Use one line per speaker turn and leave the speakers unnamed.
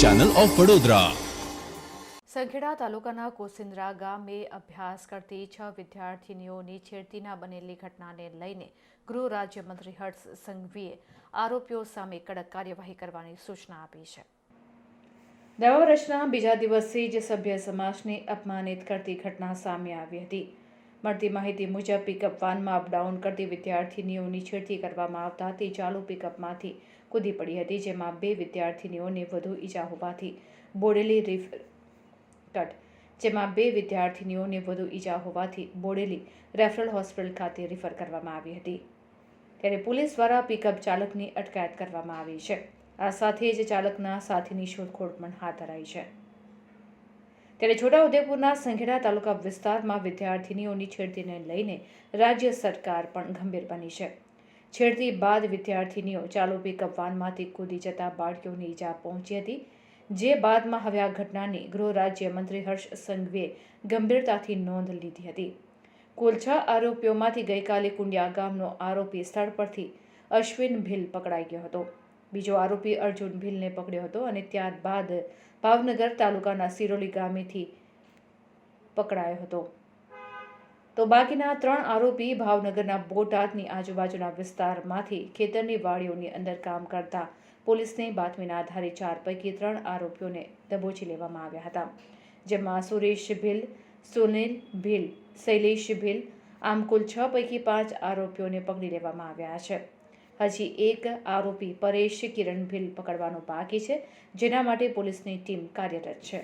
Channel of Vadodara
Sankheda તાલુકાના કોસિંદ્રા ગામે અભ્યાસ કરતી છ વિદ્યાર્થીનીઓની છેડતીના બનેલી ઘટનાને લઈને ગૃહ રાજ્યમંત્રી હર્ષ સંઘવીએ આરોપીઓ સામે કડક કાર્યવાહી કરવાની સૂચના આપી છે. નવા વર્ષના બીજા દિવસે જ સભ્ય સમાજને અપમાનિત કરતી ઘટના સામે આવી હતી. મળતી માહિતી મુજબ પિકઅપ વાનમાં અપડાઉન કરતી વિદ્યાર્થીનીઓની છેડતી કરવામાં આવતા તે ચાલુ પિકઅપમાંથી કૂદી પડી હતી, જેમાં બે વિદ્યાર્થીનીઓને વધુ ઈજા હોવાથી બોડેલી રિફર કટ જેમાં બે વિદ્યાર્થીનીઓને વધુ ઈજા હોવાથી બોડેલી રેફરલ હોસ્પિટલ ખાતે રિફર કરવામાં આવી હતી. ત્યારે પોલીસ દ્વારા પિકઅપ ચાલકની અટકાયત કરવામાં આવી છે. આ સાથે જ ચાલકના સાથીની શોધખોળ પણ હાથ ધરાઈ છે. ત્યારે છોટાઉદેપુરના સંખેડા તાલુકા વિસ્તારમાં વિદ્યાર્થીનીઓની છેડતીને લઈને રાજ્ય સરકાર પણ ગંભીર બની છે. છેડતી બાદ વિદ્યાર્થીનીઓ ચાલુ પિકઅપ વાનમાંથી કૂદી જતા બાળકીઓને ઈજા પહોંચી હતી, જે બાદમાં હવે આ ઘટનાની ગૃહ રાજ્યમંત્રી હર્ષ સંઘવીએ ગંભીરતાથી નોંધ લીધી હતી. કુલ છ આરોપીઓમાંથી ગઈકાલે કુંડિયા ગામનો આરોપી સ્થળ પરથી અશ્વિન ભીલ પકડાઈ ગયો હતો. બીજો આરોપી અર્જુન ભીલને પકડ્યો હતો અને ત્યારબાદ ભાવનગર તાલુકાના સિરોલી ગામેથી પકડાયો હતો. તો બાકીના ત્રણ આરોપી ભાવનગરના બોટાદની આજુબાજુના વિસ્તારમાંથી ખેતરની વાડીઓની અંદર કામ કરતા પોલીસને બાતમીના આધારે ચાર પૈકી ત્રણ આરોપીઓને દબોચી લેવામાં આવ્યા હતા. જેમાં સુરેશ ભીલ, સુનિલ ભીલ, શૈલેષ ભીલ, આમ કુલ છ પૈકી પાંચ આરોપીઓને પકડી લેવામાં આવ્યા છે. હજી એક આરોપી પરેશ કિરણ ભીલ પકડવાનો બાકી છે, જેના માટે પોલીસની ટીમ કાર્યરત છે.